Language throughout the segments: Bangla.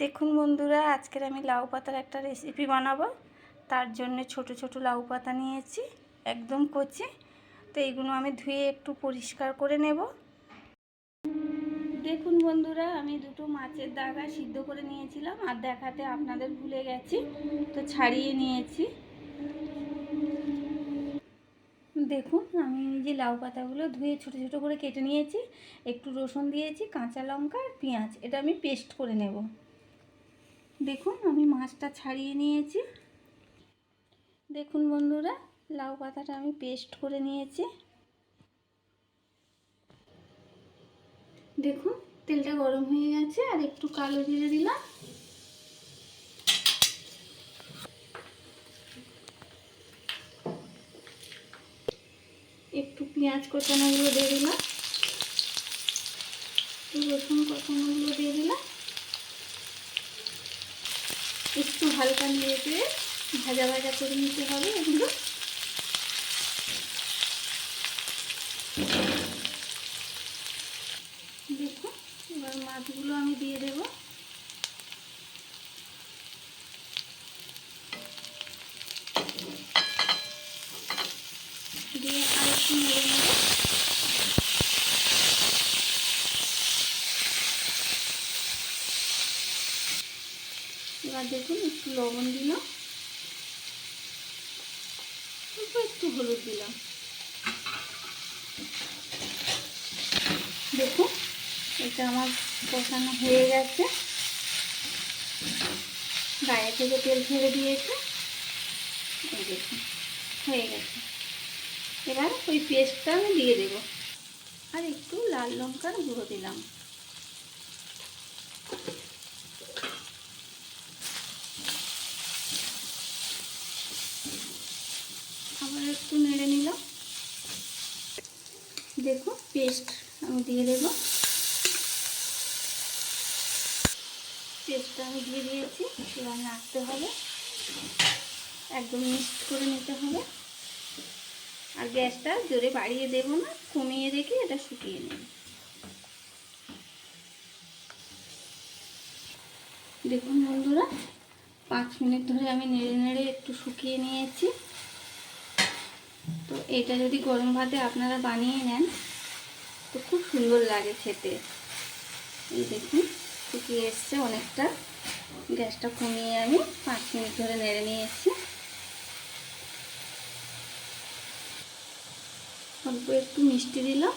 দেখুন বন্ধুরা, আজকের আমি লাউ পাতার একটা রেসিপি বানাবো। তার জন্য ছোট ছোট লাউ পাতা নিয়েছি, একদম কচি। তো এইগুলো আমি ধুয়ে একটু পরিষ্কার করে নেব। দেখুন বন্ধুরা, আমি দুটো মাছের দাগা সিদ্ধ করে নিয়েছিলাম, আর দেখাতে আপনাদের ভুলে গেছি, তো ছাড়িয়ে নিয়েছি। দেখুন, আমি যে লাউ পাতাগুলো ধুয়ে ছোট ছোট করে কেটে নিয়েছি, একটু রসুন দিয়েছি, কাঁচা লঙ্কা আর পেঁয়াজ, এটা আমি পেস্ট করে নেব। দেখুন, আমি মাছটা ছাড়িয়ে নিয়েছি। দেখুন বন্ধুরা, লাউ পাতাটা আমি পেস্ট করে নিয়েছি। দেখুন, তেলটা গরম হয়ে গেছে, আর একটু কালো জিরে দিলাম। একটু পেঁয়াজ কোচানোগুলো দিয়ে দিলাম। রসুন কোচানোগুলো দিয়ে দিলাম। একটু হালকা নিয়ে দিয়ে ভাজা ভাজা করে নিতে হবে এগুলো দেখুন। এবার মাছগুলো আমি দিয়ে দেব। দিয়ে আরেকটু নেড়ে নেব এবার দেখুন, একটু লবণ দিলাম। একটু হলুদ দিলাম। দেখুন, এটা আমার কষানো হয়ে গেছে। গায়ে থেকে তেল ছেড়ে দিয়েছে। দেখুন, হয়ে গেছে। এবার ওই পেস্টটা আমি দিয়ে দেব। আর একটু লাল লঙ্কার গুঁড়ো দিলাম আবার একটু নেড়ে নিলাম দেখো পেস্ট আমি দিয়ে দেবো। পেস্টটা আমি দিয়ে দিয়েছি এবার নাড়তে হবে। একদম মিক্সড করে নিতে হবে। আর গ্যাসটা জোরে বাড়িয়ে দেব না, কমিয়ে রেখে এটা শুকিয়ে নেব। দেখুন বন্ধুরা, পাঁচ মিনিট ধরে আমি নেড়ে নেড়ে একটু শুকিয়ে নিয়েছি। তো এটা যদি গরম ভাতে আপনারা বানিয়ে নেন, তো খুব সুন্দর লাগে খেতে। এই দেখুন, শুকিয়ে এসছে অনেকটা। গ্যাসটা কমিয়ে আমি পাঁচ মিনিট ধরে নেড়ে নিয়েছি। অল্প একটু মিষ্টি দিলাম।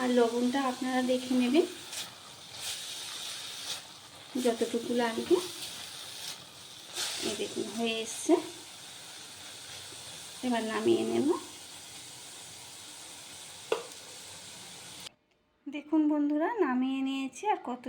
আর লবণটা আপনারা দেখে নেবেন। যতটুকু লাগবে। এই দেখুন, হয়ে এসছে। এবার নামিয়ে নেব। দেখুন বন্ধুরা নামিয়ে নিয়েছি আর কত